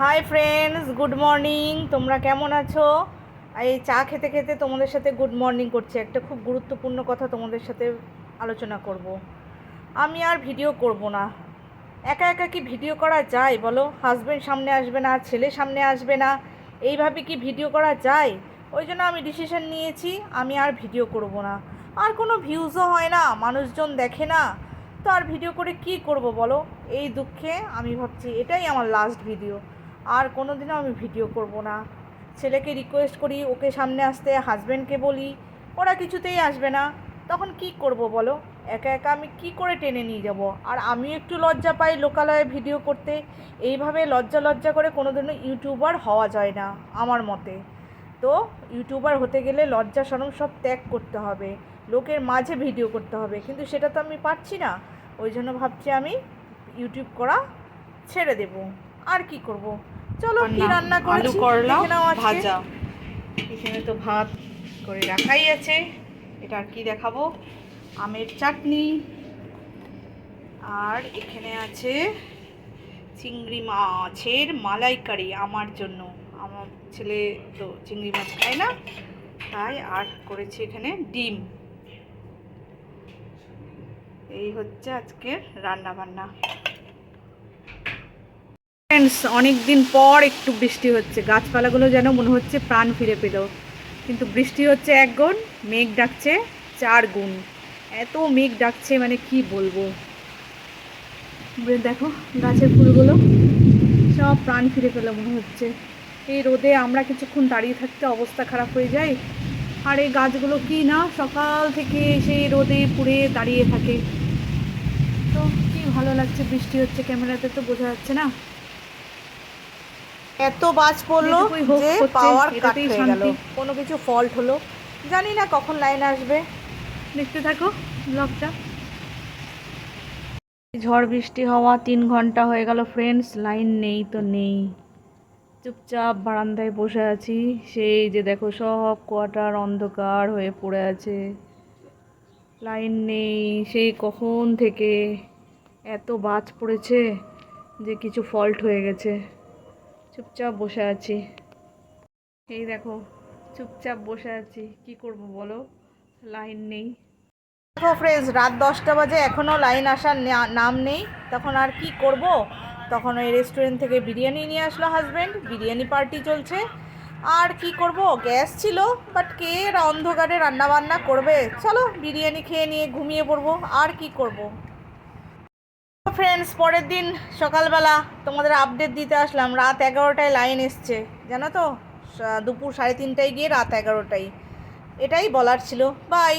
Hi friends good morning তোমরা কেমন আছো? এই চা খেতে খেতে তোমাদের সাথে গুড মর্নিং করছি। একটা খুব গুরুত্বপূর্ণ কথা তোমাদের সাথে আলোচনা করব। আমি আর ভিডিও করব না। একা একা কি ভিডিও করা যায় বলো? হাজব্যান্ড সামনে আসবে না, ছেলে সামনে আসবে না। এইভাবে কি ভিডিও করা যায়? ওই জন্য আমি ডিসিশন নিয়েছি, আমি আর ভিডিও করব না। আর কোনো ভিউজও হয় না, মানুষজন দেখে না। তো আর ভিডিও করে কি করব বলো? এই দুঃখে আমি ভাবছি এটাই আমার লাস্ট ভিডিও আর কোনো দিনও আমি ভিডিও করব না। ছেলেকে রিকোয়েস্ট করি, ওকে সামনে আসতে হাজব্যান্ডকে বলি, ওরা কিছুতেই আসবে না। তখন কি করব বলো? একা একা আমি কি করে টেনে নিয়ে যাব? আর আমি একটু লজ্জা পাই লোকালয়ে ভিডিও করতে। এইভাবে লজ্জা লজ্জা করে কোনো দিনও ইউটিউবার হওয়া যায় না, আমার মতে। তো ইউটিউবার হতে গেলে লজ্জা সরম সব ত্যাগ করতে হবে। লোকের মাঝে ভিডিও করতে হবে, কিন্তু সেটা তো আমি পারছি না। ওই জন্য ভাবছি আমি ইউটিউব করা ছেড়ে দেব। আর কি করব? চলো কি রান্না করেছি? আলু করলা। ভাজা। এখানে তো ভাত করে রাখাই আছে। এটা আর কি দেখাবো? আমের চাটনি। আর এখানে আছে চিংড়ি মাছের মালাইকারি আমার জন্য। আমার ছেলে তো চিংড়ি মাছ খায় না তাই আর করেছি এখানে ডিম। এই হচ্ছে আজকের রান্না বান্না ফ্রেন্ডস অনেক দিন পর একটু বৃষ্টি হচ্ছে। গাছপালাগুলো যেন মনে হচ্ছে প্রাণ ফিরে পেল। কিন্তু বৃষ্টি হচ্ছে এক গুণ, মেঘ ডাকছে চার গুণ। এত মেঘ ডাকছে মানে কি বলব? দেখো, গাছের ফুলগুলো সব প্রাণ ফিরে পেল মনে হচ্ছে। এই রোদে আমরা কিছুক্ষণ দাঁড়িয়ে থাকতে অবস্থা খারাপ হয়ে যায়। আর এই গাছগুলো কি না, সকাল থেকে সেই রোদে পুড়ে দাঁড়িয়ে থাকে। তো কি ভালো লাগছে বৃষ্টি হচ্ছে, ক্যামেরাতে তো বোঝা যাচ্ছে না। এত বাজ পড়ল যে পাওয়ার কাট হয়ে গেল। কোনো কিছু ফল্ট হলো? জানি না কখন লাইন আসবে। দেখতে থাকো ব্লগটা ঝড় বৃষ্টি হওয়া তিন ঘণ্টা হয়ে গেল ফ্রেন্ডস লাইন নেই তো নেই। চুপচাপ বারান্দায় বসে আছি সেই যে দেখো সব কোয়ার্টার অন্ধকার হয়ে পড়ে আছে। লাইন নেই সেই কখন থেকে এত বাজ পড়েছে যে কিছু ফল্ট হয়ে গেছে। চুপচাপ বসে আছি। এই দেখো, চুপচাপ বসে আছি। কি করব বলো? লাইন নেই। দেখো ফ্রেন্ডস রাত দশটা বাজে এখনও লাইন আসার নাম নেই। তখন আর কি করব? তখন ওই রেস্টুরেন্ট থেকে বিরিয়ানি নিয়ে আসলো হাজব্যান্ড বিরিয়ানি পার্টি চলছে। আর কি করব? গ্যাস ছিল বাট কে অন্ধকারে রান্না বান্না করবে? চলো, বিরিয়ানি খেয়ে নিয়ে ঘুমিয়ে পড়ব। আর কি করব? ফ্রেন্ডস পরের দিন সকালবেলা তোমাদের আপডেট দিতে আসলাম। রাত এগারোটায় লাইন এসছে, জানো তো? দুপুর সাড়ে তিনটায় গিয়ে রাত এগারোটায়। এটাই বলার ছিল। বাই